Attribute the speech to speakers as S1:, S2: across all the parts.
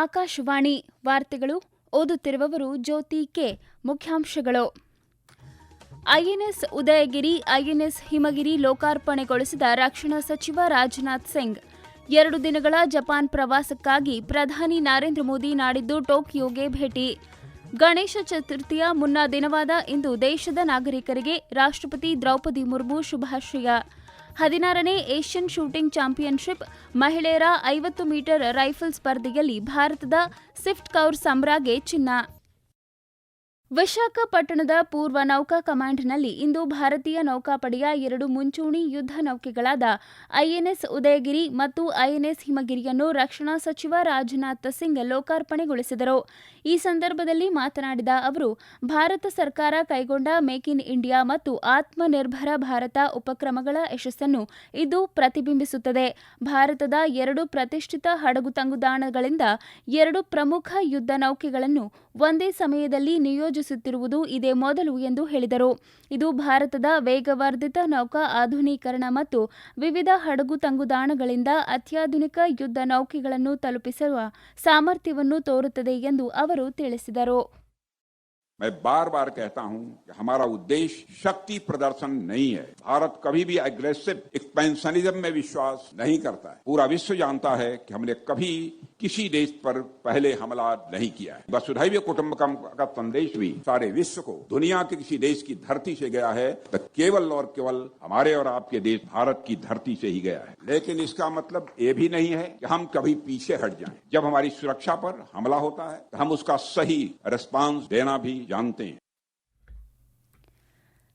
S1: ಆಕಾಶವಾಣಿ ವಾರ್ತೆಗಳು ಓದುತ್ತಿರುವವರು ಜ್ಯೋತಿ ಕೆ. ಮುಖ್ಯಾಂಶಗಳು. ಐಎನ್ಎಸ್ ಉದಯಗಿರಿ, ಐಎನ್ಎಸ್ ಹಿಮಗಿರಿ ಲೋಕಾರ್ಪಣೆಗೊಳಿಸಿದ ರಕ್ಷಣಾ ಸಚಿವ ರಾಜನಾಥ್ ಸಿಂಗ್. ಎರಡು ದಿನಗಳ ಜಪಾನ್ ಪ್ರವಾಸಕ್ಕಾಗಿ ಪ್ರಧಾನಿ ನರೇಂದ್ರ ಮೋದಿ ನಾಡಿದ್ದು ಟೋಕಿಯೋಗೆ ಭೇಟಿ. ಗಣೇಶ ಚತುರ್ಥಿಯ ಮುನ್ನಾ ದಿನವಾದ ಇಂದು ದೇಶದ ನಾಗರಿಕರಿಗೆ ರಾಷ್ಟ್ರಪತಿ ದ್ರೌಪದಿ ಮುರ್ಮು ಶುಭಾಶಯ. ಹದಿನಾರನೇ ಏಷ್ಯನ್ ಶೂಟಿಂಗ್ ಚಾಂಪಿಯನ್ಶಿಪ್ ಮಹಿಳೆಯರ ಐವತ್ತು ಮೀಟರ್ ರೈಫಲ್ ಸ್ಪರ್ಧೆಯಲ್ಲಿ ಭಾರತದ ಸಿಫ್ಟ್ ಕೌರ್ ಸಮ್ರಾಗೆ ಚಿನ್ನ. ವಿಶಾಖಪಟ್ಟಣದ ಪೂರ್ವ ನೌಕಾ ಕಮಾಂಡ್ನಲ್ಲಿ ಇಂದು ಭಾರತೀಯ ನೌಕಾಪಡೆಯ ಎರಡು ಮುಂಚೂಣಿ ಯುದ್ಧ ನೌಕೆಗಳಾದ ಐಎನ್ಎಸ್ ಉದಯಗಿರಿ ಮತ್ತು ಐಎನ್ಎಸ್ ಹಿಮಗಿರಿಯನ್ನು ರಕ್ಷಣಾ ಸಚಿವ ರಾಜನಾಥ್ ಸಿಂಗ್ ಲೋಕಾರ್ಪಣೆಗೊಳಿಸಿದರು. ಈ ಸಂದರ್ಭದಲ್ಲಿ ಮಾತನಾಡಿದ ಅವರು, ಭಾರತ ಸರ್ಕಾರ ಕೈಗೊಂಡ ಮೇಕ್ ಇನ್ ಇಂಡಿಯಾ ಮತ್ತು ಆತ್ಮನಿರ್ಭರ ಭಾರತ ಉಪಕ್ರಮಗಳ ಯಶಸ್ಸನ್ನು ಇದು ಪ್ರತಿಬಿಂಬಿಸುತ್ತದೆ. ಭಾರತದ ಎರಡು ಪ್ರತಿಷ್ಠಿತ ಹಡಗು ತಂಗುದಾಣಗಳಿಂದ ಎರಡು ಪ್ರಮುಖ ಯುದ್ಧ ನೌಕೆಗಳನ್ನು ಒಂದೇ ಸಮಯದಲ್ಲಿ ನಿಯೋಜಿಸುತ್ತಿರುವುದು ಇದೇ ಮೊದಲು ಎಂದು ಹೇಳಿದರು ಇದು ಭಾರತದ ವೇಗವರ್ಧಿತ ನೌಕಾ ಆಧುನೀಕರಣ ಮತ್ತು ವಿವಿಧ ಹಡಗು ತಂಗುದಾಣಗಳಿಂದ ಅತ್ಯಾಧುನಿಕ ಯುದ್ಧ ನೌಕೆಗಳನ್ನು ತಲುಪಿಸುವ ಸಾಮರ್ಥ್ಯವನ್ನು ತೋರುತ್ತದೆ ಎಂದು ಅವರು ತಿಳಿಸಿದರು
S2: मैं बार बार कहता हूं कि हमारा उद्देश्य शक्ति प्रदर्शन नहीं है भारत कभी भी एग्रेसिव एक्सपेंशनिज्म में विश्वास नहीं करता है पूरा विश्व जानता है कि हमने कभी किसी देश पर पहले हमला नहीं किया है। वसुधैव कुटुम्बकम का संदेश भी सारे विश्व को, दुनिया के किसी देश की धरती से गया है तो केवल और केवल हमारे और आपके देश भारत की धरती से ही गया है। लेकिन इसका मतलब ये भी नहीं है कि हम कभी पीछे हट जाएँ। जब हमारी सुरक्षा पर हमला होता है तो हम उसका सही रिस्पॉन्स देना भी जानते हैं।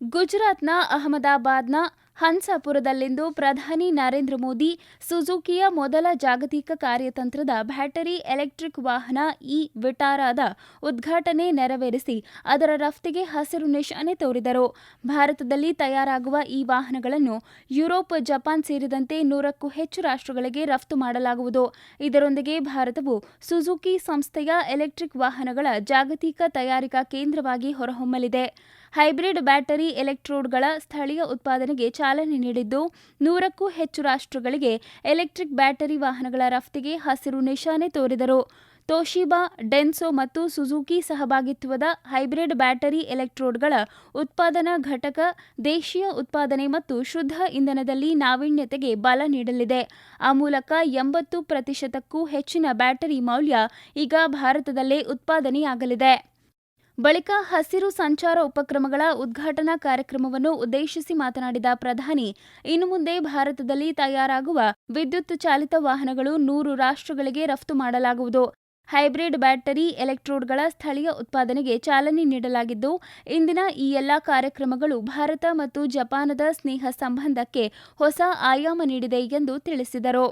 S1: गुजरात न, अहमदाबाद न ಹನ್ಸಾಪುರದಲ್ಲಿಂದು ಪ್ರಧಾನಿ ನರೇಂದ್ರ ಮೋದಿ ಸುಜುಕಿಯ ಮೊದಲ ಜಾಗತಿಕ ಕಾರ್ಯತಂತ್ರದ ಬ್ಯಾಟರಿ ಎಲೆಕ್ಟ್ರಿಕ್ ವಾಹನ ಇ ವಿಟಾರಾದ ಉದ್ಘಾಟನೆ ನೆರವೇರಿಸಿ ಅದರ ರಫ್ತಿಗೆ ಹಸಿರು ನಿಶಾನೆ ತೋರಿದರು. ಭಾರತದಲ್ಲಿ ತಯಾರಾಗುವ ಈ ವಾಹನಗಳನ್ನು ಯುರೋಪ್, ಜಪಾನ್ ಸೇರಿದಂತೆ ನೂರಕ್ಕೂ ಹೆಚ್ಚು ರಾಷ್ಟ್ರಗಳಿಗೆ ರಫ್ತು ಮಾಡಲಾಗುವುದು. ಇದರೊಂದಿಗೆ ಭಾರತವು ಸುಜುಕಿ ಸಂಸ್ಥೆಯ ಎಲೆಕ್ಟ್ರಿಕ್ ವಾಹನಗಳ ಜಾಗತಿಕ ತಯಾರಿಕಾ ಕೇಂದ್ರವಾಗಿ ಹೊರಹೊಮ್ಮಲಿದೆ. ಹೈಬ್ರಿಡ್ ಬ್ಯಾಟರಿ ಎಲೆಕ್ಟ್ರೋಡ್ಗಳ ಸ್ಥಳೀಯ ಉತ್ಪಾದನೆಗೆ ಚಾಲನೆ ನೀಡಿದ್ದು. ನೂರಕ್ಕೂ ಹೆಚ್ಚು ರಾಷ್ಟ್ರಗಳಿಗೆ ಎಲೆಕ್ಟ್ರಿಕ್ ಬ್ಯಾಟರಿ ವಾಹನಗಳ ರಫ್ತಿಗೆ ಹಸಿರು ನಿಶಾನೆ ತೋರಿದರು. ತೋಶಿಬಾ, ಡೆನ್ಸೋ ಮತ್ತು ಸುಜುಕಿ ಸಹಭಾಗಿತ್ವದ ಹೈಬ್ರಿಡ್ ಬ್ಯಾಟರಿ ಎಲೆಕ್ಟ್ರೋಡ್ಗಳ ಉತ್ಪಾದನಾ ಘಟಕ ದೇಶೀಯ ಉತ್ಪಾದನೆ ಮತ್ತು ಶುದ್ಧ ಇಂಧನದಲ್ಲಿ ನಾವೀನ್ಯತೆಗೆ ಬಲ ನೀಡಲಿದೆ. ಆ ಮೂಲಕ ಎಂಬತ್ತು ಪ್ರತಿಶತಕ್ಕೂ ಹೆಚ್ಚಿನ ಬ್ಯಾಟರಿ ಮೌಲ್ಯ ಈಗ ಭಾರತದಲ್ಲೇ ಉತ್ಪಾದನೆಯಾಗಲಿದೆ. ಬಳಿಕ ಹಸಿರು ಸಂಚಾರ ಉಪಕ್ರಮಗಳ ಉದ್ಘಾಟನಾ ಕಾರ್ಯಕ್ರಮವನ್ನು ಉದ್ದೇಶಿಸಿ ಮಾತನಾಡಿದ ಪ್ರಧಾನಿ, ಇನ್ನು ಮುಂದೆ ಭಾರತದಲ್ಲಿ ತಯಾರಾಗುವ ವಿದ್ಯುತ್ ಚಾಲಿತ ವಾಹನಗಳು ನೂರು ರಾಷ್ಟ್ರಗಳಿಗೆ ರಫ್ತು ಮಾಡಲಾಗುವುದು. ಹೈಬ್ರಿಡ್ ಬ್ಯಾಟರಿ ಎಲೆಕ್ಟ್ರೋಡ್ಗಳ ಸ್ಥಳೀಯ ಉತ್ಪಾದನೆಗೆ ಚಾಲನೆ ನೀಡಲಾಗಿದ್ದು, ಇಂದಿನ ಈ ಎಲ್ಲಾ ಕಾರ್ಯಕ್ರಮಗಳು ಭಾರತ ಮತ್ತು ಜಪಾನದ ಸ್ನೇಹ ಸಂಬಂಧಕ್ಕೆ ಹೊಸ ಆಯಾಮ ನೀಡಿದೆ ಎಂದು ತಿಳಿಸಿದರು.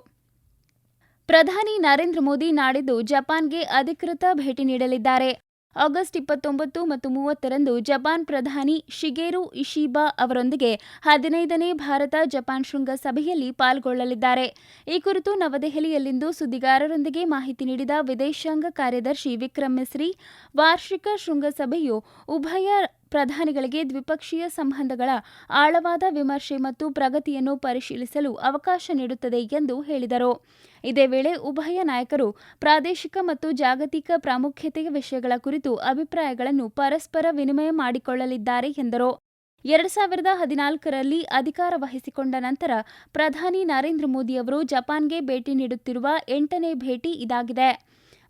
S1: ಪ್ರಧಾನಿ ನರೇಂದ್ರ ಮೋದಿ ನಾಡಿದ್ದು ಜಪಾನ್ಗೆ ಅಧಿಕೃತ ಭೇಟಿ ನೀಡಲಿದ್ದಾರೆ. ಆಗಸ್ಟ್ ಇಪ್ಪತ್ತೊಂಬತ್ತು ಮತ್ತು ಮೂವತ್ತರಂದು ಜಪಾನ್ ಪ್ರಧಾನಿ ಶಿಗೇರು ಇಶಿಬಾ ಅವರೊಂದಿಗೆ ಹದಿನೈದನೇ ಭಾರತ ಜಪಾನ್ ಶೃಂಗಸಭೆಯಲ್ಲಿ ಪಾಲ್ಗೊಳ್ಳಲಿದ್ದಾರೆ. ಈ ಕುರಿತು ನವದೆಹಲಿಯಲ್ಲಿಂದು ಸುದ್ದಿಗಾರರೊಂದಿಗೆ ಮಾಹಿತಿ ನೀಡಿದ ವಿದೇಶಾಂಗ ಕಾರ್ಯದರ್ಶಿ ವಿಕ್ರಮ್ ಮಿಸ್ರಿ ವಾರ್ಷಿಕ ಶೃಂಗಸಭೆಯು ಉಭಯ ಪ್ರಧಾನಿಗಳಿಗೆ ದ್ವಿಪಕ್ಷೀಯ ಸಂಬಂಧಗಳ ಆಳವಾದ ವಿಮರ್ಶೆ ಮತ್ತು ಪ್ರಗತಿಯನ್ನು ಪರಿಶೀಲಿಸಲು ಅವಕಾಶ ನೀಡುತ್ತದೆ ಎಂದು ಹೇಳಿದರು. ಇದೇ ವೇಳೆ ಉಭಯ ನಾಯಕರು ಪ್ರಾದೇಶಿಕ ಮತ್ತು ಜಾಗತಿಕ ಪ್ರಾಮುಖ್ಯತೆಯ ವಿಷಯಗಳ ಕುರಿತು ಅಭಿಪ್ರಾಯಗಳನ್ನು ಪರಸ್ಪರ ವಿನಿಮಯ ಮಾಡಿಕೊಳ್ಳಲಿದ್ದಾರೆ ಎಂದರು. ಎರಡು ಸಾವಿರದ ಹದಿನಾಲ್ಕರಲ್ಲಿ ಅಧಿಕಾರ ವಹಿಸಿಕೊಂಡ ನಂತರ ಪ್ರಧಾನಿ ನರೇಂದ್ರ ಮೋದಿ ಅವರು ಜಪಾನ್ಗೆ ಭೇಟಿ ನೀಡುತ್ತಿರುವ ಎಂಟನೇ ಭೇಟಿ ಇದಾಗಿದೆ.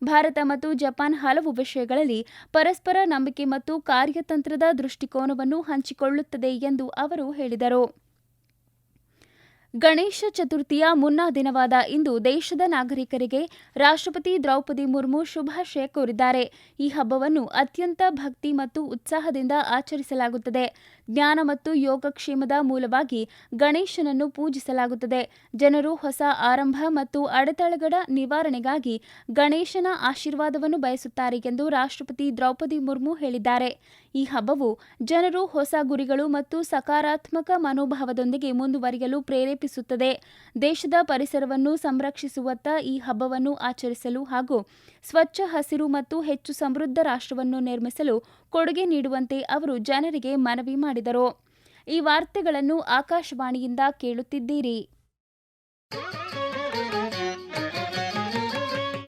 S1: ಭಾರತ ಮತ್ತು ಜಪಾನ್ ಹಲವು ವಿಷಯಗಳಲ್ಲಿ ಪರಸ್ಪರ ನಂಬಿಕೆ ಮತ್ತು ಕಾರ್ಯತಂತ್ರದ ದೃಷ್ಟಿಕೋನವನ್ನು ಹಂಚಿಕೊಳ್ಳುತ್ತದೆ ಎಂದು ಅವರು ಹೇಳಿದರು. ಗಣೇಶ ಚತುರ್ಥಿಯ ಮುನ್ನಾ ದಿನವಾದ ಇಂದು ದೇಶದ ನಾಗರಿಕರಿಗೆ ರಾಷ್ಟ್ರಪತಿ ದ್ರೌಪದಿ ಮುರ್ಮು ಶುಭಾಶಯ ಕೋರಿದ್ದಾರೆ. ಈ ಹಬ್ಬವನ್ನು ಅತ್ಯಂತ ಭಕ್ತಿ ಮತ್ತು ಉತ್ಸಾಹದಿಂದ ಆಚರಿಸಲಾಗುತ್ತದೆ. ಜ್ಞಾನ ಮತ್ತು ಯೋಗಕ್ಷೇಮದ ಮೂಲವಾಗಿ ಗಣೇಶನನ್ನು ಪೂಜಿಸಲಾಗುತ್ತದೆ. ಜನರು ಹೊಸ ಆರಂಭ ಮತ್ತು ಅಡೆತಡೆಗಳ ನಿವಾರಣೆಗಾಗಿ ಗಣೇಶನ ಆಶೀರ್ವಾದವನ್ನು ಬಯಸುತ್ತಾರೆ ಎಂದು ರಾಷ್ಟ್ರಪತಿ ದ್ರೌಪದಿ ಮುರ್ಮು ಹೇಳಿದ್ದಾರೆ. ಈ ಹಬ್ಬವು ಜನರು ಹೊಸ ಗುರಿಗಳು ಮತ್ತು ಸಕಾರಾತ್ಮಕ ಮನೋಭಾವದೊಂದಿಗೆ ಮುಂದುವರಿಯಲು ಪ್ರೇರೇಪಿಸುತ್ತದೆ. ದೇಶದ ಪರಿಸರವನ್ನು ಸಂರಕ್ಷಿಸುವತ್ತ ಈ ಹಬ್ಬವನ್ನು ಆಚರಿಸಲು ಹಾಗೂ ಸ್ವಚ್ಛ ಹಸಿರು ಮತ್ತು ಹೆಚ್ಚು ಸಮೃದ್ಧ ರಾಷ್ಟ್ರವನ್ನು ನಿರ್ಮಿಸಲು ಕೊಡುಗೆ ನೀಡುವಂತೆ ಅವರು ಜನರಿಗೆ ಮನವಿ ಮಾಡಿದರು. ಈ ವಾರ್ತೆಗಳನ್ನು ಆಕಾಶವಾಣಿಯಿಂದ ಕೇಳುತ್ತಿದ್ದೀರಿ.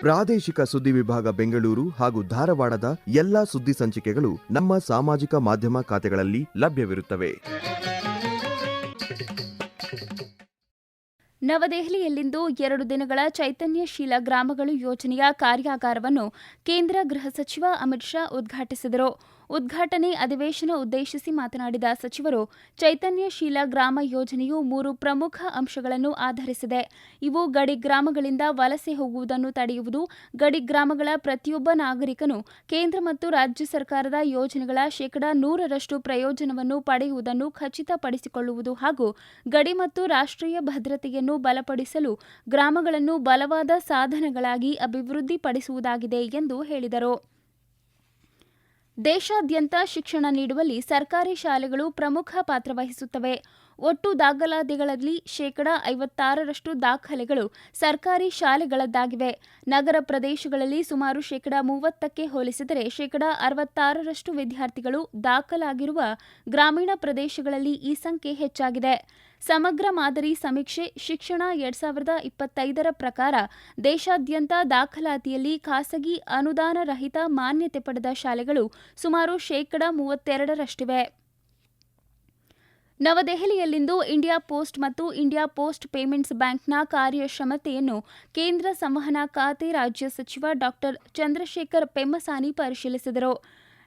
S3: ಪ್ರಾದೇಶಿಕ ಸುದ್ದಿ ವಿಭಾಗ ಬೆಂಗಳೂರು ಹಾಗೂ ಧಾರವಾಡದ ಎಲ್ಲಾ ಸುದ್ದಿ ಸಂಚಿಕೆಗಳು ನಮ್ಮ ಸಾಮಾಜಿಕ ಮಾಧ್ಯಮ ಖಾತೆಗಳಲ್ಲಿ ಲಭ್ಯವಿರುತ್ತವೆ.
S1: ನವದೆಹಲಿಯಲ್ಲಿಂದು ಎರಡು ದಿನಗಳ ಚೈತನ್ಯಶೀಲ ಗ್ರಾಮಗಳು ಯೋಜನೆಯ ಕಾರ್ಯಾಗಾರವನ್ನು ಕೇಂದ್ರ ಗೃಹ ಸಚಿವ ಅಮಿತ್ ಶಾ ಉದ್ಘಾಟಿಸಿದರು. ಉದ್ಘಾಟನೆ ಅಧಿವೇಶನ ಉದ್ದೇಶಿಸಿ ಮಾತನಾಡಿದ ಸಚಿವರು ಚೈತನ್ಯಶೀಲ ಗ್ರಾಮ ಯೋಜನೆಯು ಮೂರು ಪ್ರಮುಖ ಅಂಶಗಳನ್ನು ಆಧರಿಸಿದೆ. ಇವು ಗಡಿ ಗ್ರಾಮಗಳಿಂದ ವಲಸೆ ಹೋಗುವುದನ್ನು ತಡೆಯುವುದು, ಗಡಿ ಗ್ರಾಮಗಳ ಪ್ರತಿಯೊಬ್ಬ ನಾಗರಿಕನು ಕೇಂದ್ರ ಮತ್ತು ರಾಜ್ಯ ಸರ್ಕಾರದ ಯೋಜನೆಗಳ ಶೇಕಡಾ ನೂರರಷ್ಟು ಪ್ರಯೋಜನವನ್ನು ಪಡೆಯುವುದನ್ನು ಖಚಿತಪಡಿಸಿಕೊಳ್ಳುವುದು ಹಾಗೂ ಗಡಿ ಮತ್ತು ರಾಷ್ಟ್ರೀಯ ಭದ್ರತೆಯನ್ನು ಬಲಪಡಿಸಲು ಗ್ರಾಮಗಳನ್ನು ಬಲವಾದ ಸಾಧನಗಳಾಗಿ ಅಭಿವೃದ್ಧಿಪಡಿಸುವುದಾಗಿದೆ ಎಂದು ಹೇಳಿದರು. ದೇಶಾದ್ಯಂತ ಶಿಕ್ಷಣ ನೀಡುವಲ್ಲಿ ಸರ್ಕಾರಿ ಶಾಲೆಗಳು ಪ್ರಮುಖ ಪಾತ್ರ ವಹಿಸುತ್ತವೆ. ಒಟ್ಟು ದಾಖಲಾತಿಗಳಲ್ಲಿ ಶೇಕಡಾ ಐವತ್ತಾರರಷ್ಟು ದಾಖಲೆಗಳು ಸರ್ಕಾರಿ ಶಾಲೆಗಳದ್ದಾಗಿವೆ. ನಗರ ಪ್ರದೇಶಗಳಲ್ಲಿ ಸುಮಾರು ಶೇಕಡಾ ಮೂವತ್ತಕ್ಕೆ ಹೋಲಿಸಿದರೆ ಶೇಕಡಾ ಅರವತ್ತಾರರಷ್ಟು ವಿದ್ಯಾರ್ಥಿಗಳು ದಾಖಲಾಗಿರುವ ಗ್ರಾಮೀಣ ಪ್ರದೇಶಗಳಲ್ಲಿ ಈ ಸಂಖ್ಯೆ ಹೆಚ್ಚಾಗಿದೆ. ಸಮಗ್ರ ಮಾದರಿ ಸಮೀಕ್ಷೆ ಶಿಕ್ಷಣ ಎರಡ್ ಸಾವಿರದ ಇಪ್ಪತ್ತೈದರ ಪ್ರಕಾರ ದೇಶಾದ್ಯಂತ ದಾಖಲಾತಿಯಲ್ಲಿ ಖಾಸಗಿ ಅನುದಾನ ರಹಿತ ಮಾನ್ಯತೆ ಪಡೆದ ಶಾಲೆಗಳು ಸುಮಾರು ಶೇಕಡಾ ಮೂವತ್ತೆರಡರಷ್ಟಿವೆ. ನವದೆಹಲಿಯಲ್ಲಿಂದು ಇಂಡಿಯಾ ಪೋಸ್ಟ್ ಮತ್ತು ಇಂಡಿಯಾ ಪೋಸ್ಟ್ ಪೇಮೆಂಟ್ಸ್ ಬ್ಯಾಂಕ್ನ ಕಾರ್ಯಕ್ಷಮತೆಯನ್ನು ಕೇಂದ್ರ ಸಂವಹನ ಖಾತೆ ರಾಜ್ಯ ಸಚಿವ ಡಾ ಚಂದ್ರಶೇಖರ್ ಪೆಮ್ಮಸಾನಿ ಪರಿಶೀಲಿಸಿದರು.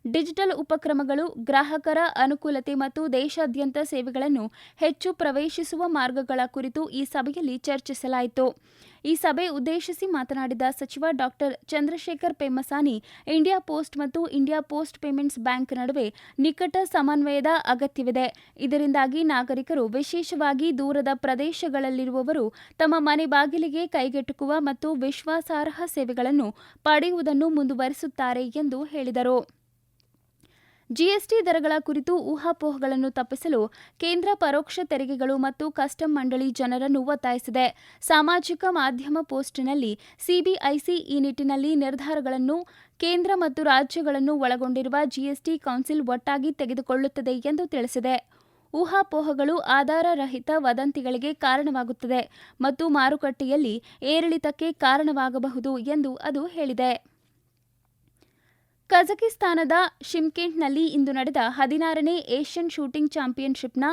S1: ಡಿಜಿಟಲ್ ಉಪಕ್ರಮಗಳು, ಗ್ರಾಹಕರ ಅನುಕೂಲತೆ ಮತ್ತು ದೇಶಾದ್ಯಂತ ಸೇವೆಗಳನ್ನು ಹೆಚ್ಚು ಪ್ರವೇಶಿಸುವ ಮಾರ್ಗಗಳ ಕುರಿತು ಈ ಸಭೆಯಲ್ಲಿ ಚರ್ಚಿಸಲಾಯಿತು. ಈ ಸಭೆ ಉದ್ದೇಶಿಸಿ ಮಾತನಾಡಿದ ಸಚಿವ doctor Chandrashekhar Pemmasani, India post ಮತ್ತು ಇಂಡಿಯಾ ಪೋಸ್ಟ್ ಪೇಮೆಂಟ್ಸ್ ಬ್ಯಾಂಕ್ ನಡುವೆ ನಿಕಟ ಸಮನ್ವಯದ ಅಗತ್ಯವಿದೆ. ಇದರಿಂದಾಗಿ ನಾಗರಿಕರು ವಿಶೇಷವಾಗಿ ದೂರದ ಪ್ರದೇಶಗಳಲ್ಲಿರುವವರು ತಮ್ಮ ಮನೆ ಬಾಗಿಲಿಗೆ ಕೈಗೆಟುಕುವ ಮತ್ತು ವಿಶ್ವಾಸಾರ್ಹ ಸೇವೆಗಳನ್ನು ಪಡೆಯುವುದನ್ನು ಮುಂದುವರಿಸುತ್ತಾರೆ ಎಂದು ಹೇಳಿದರು. ಜಿಎಸ್ಟಿ ದರಗಳ ಕುರಿತು ಊಹಾಪೋಹಗಳನ್ನು ತಪ್ಪಿಸಲು ಕೇಂದ್ರ ಪರೋಕ್ಷ ತೆರಿಗೆಗಳು ಮತ್ತು ಕಸ್ಟಮ್ ಮಂಡಳಿ ಜನರನ್ನು ಒತ್ತಾಯಿಸಿದೆ. ಸಾಮಾಜಿಕ ಮಾಧ್ಯಮ ಪೋಸ್ಟ್ನಲ್ಲಿ ಸಿಬಿಐಸಿ ಈ ನಿಟ್ಟಿನಲ್ಲಿ ನಿರ್ಧಾರಗಳನ್ನು ಕೇಂದ್ರ ಮತ್ತು ರಾಜ್ಯಗಳನ್ನು ಒಳಗೊಂಡಿರುವ ಜಿಎಸ್ಟಿ ಕೌನ್ಸಿಲ್ ಒಟ್ಟಾಗಿ ತೆಗೆದುಕೊಳ್ಳುತ್ತದೆ ಎಂದು ತಿಳಿಸಿದೆ. ಊಹಾಪೋಹಗಳು ಆಧಾರರಹಿತ ವದಂತಿಗಳಿಗೆ ಕಾರಣವಾಗುತ್ತದೆ ಮತ್ತು ಮಾರುಕಟ್ಟೆಯಲ್ಲಿ ಏರಿಳಿತಕ್ಕೆ ಕಾರಣವಾಗಬಹುದು ಎಂದು ಅದು ಹೇಳಿದೆ. ಕಜಕಿಸ್ತಾನದ ಶಿಮ್ಕೆಂಟ್ನಲ್ಲಿ ಇಂದು ನಡೆದ ಹದಿನಾರನೇ ಏಷ್ಯನ್ ಶೂಟಿಂಗ್ ಚಾಂಪಿಯನ್ಶಿಪ್ನ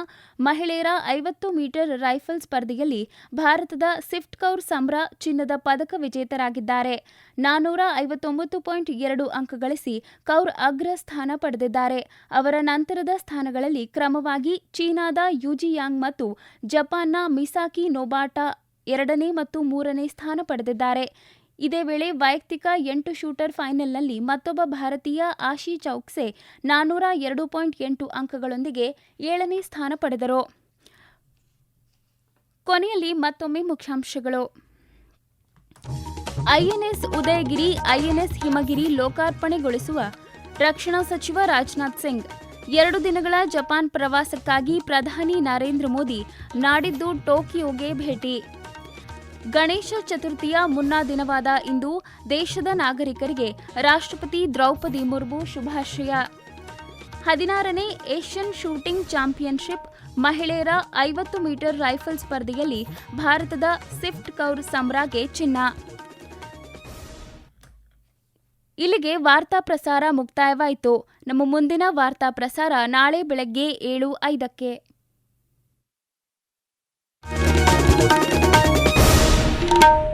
S1: ಮಹಿಳೆಯರ ಐವತ್ತು ಮೀಟರ್ ರೈಫಲ್ ಸ್ಪರ್ಧೆಯಲ್ಲಿ ಭಾರತದ ಸಿಫ್ಟ್ ಕೌರ್ ಸಮ್ರ ಚಿನ್ನದ ಪದಕ ವಿಜೇತರಾಗಿದ್ದಾರೆ. ನಾನೂರ ಐವತ್ತೊಂಬತ್ತು ಪಾಯಿಂಟ್ ಎರಡು ಅಂಕ ಗಳಿಸಿ ಕೌರ್ ಅಗ್ರ ಸ್ಥಾನ ಪಡೆದಿದ್ದಾರೆ. ಅವರ ನಂತರದ ಸ್ಥಾನಗಳಲ್ಲಿ ಕ್ರಮವಾಗಿ ಚೀನಾದ ಯುಜಿಯಾಂಗ್ ಮತ್ತು ಜಪಾನ್ನ ಮಿಸಾಕಿ ನೊಬಾಟಾ ಎರಡನೇ ಮತ್ತು ಮೂರನೇ ಸ್ಥಾನ ಪಡೆದಿದ್ದಾರೆ. ಇದೇ ವೇಳೆ ವೈಯಕ್ತಿಕ ಎಂಟು ಶೂಟರ್ ಫೈನಲ್ನಲ್ಲಿ ಮತ್ತೊಬ್ಬ ಭಾರತೀಯ ಆಶಿ ಚೌಕ್ಸೆ ನಾನ್ನೂರ ಎರಡು ಪಾಯಿಂಟ್ ಎಂಟು ಅಂಕಗಳೊಂದಿಗೆ ಏಳನೇ ಸ್ಥಾನ ಪಡೆದರು. ಕೊನೆಯಲ್ಲಿ ಮತ್ತೊಮ್ಮೆ ಮುಖ್ಯಾಂಶಗಳು. ಐಎನ್ಎಸ್ ಉದಯಗಿರಿ, ಐಎನ್ಎಸ್ ಹಿಮಗಿರಿ ಲೋಕಾರ್ಪಣೆಗೊಳಿಸುವ ರಕ್ಷಣಾ ಸಚಿವ ರಾಜನಾಥ್ ಸಿಂಗ್. ಎರಡು ದಿನಗಳ ಜಪಾನ್ ಪ್ರವಾಸಕ್ಕಾಗಿ ಪ್ರಧಾನಿ ನರೇಂದ್ರ ಮೋದಿ ನಾಡಿದ್ದು ಟೋಕಿಯೋಗೆ ಭೇಟಿ. ಗಣೇಶ ಚತುರ್ಥಿಯ ಮುನ್ನಾ ದಿನವಾದ ಇಂದು ದೇಶದ ನಾಗರಿಕರಿಗೆ ರಾಷ್ಟ್ರಪತಿ ದ್ರೌಪದಿ ಮುರ್ಮು ಶುಭಾಶಯ. ಹದಿನಾರನೇ ಏಷ್ಯನ್ ಶೂಟಿಂಗ್ ಚಾಂಪಿಯನ್ಶಿಪ್ ಮಹಿಳೆಯರ ಐವತ್ತು ಮೀಟರ್ ರೈಫಲ್ ಸ್ಪರ್ಧೆಯಲ್ಲಿ ಭಾರತದ ಸಿಫ್ಟ್ ಕೌರ್ ಸಮ್ರಾಗೆ ಚಿನ್ನ. ಇಲ್ಲಿಗೆ ವಾರ್ತಾ ಪ್ರಸಾರ ಮುಕ್ತಾಯವಾಯಿತು. ನಮ್ಮ ಮುಂದಿನ ವಾರ್ತಾ ಪ್ರಸಾರ ನಾಳೆ ಬೆಳಗ್ಗೆ ಏಳು ಐದಕ್ಕೆ. you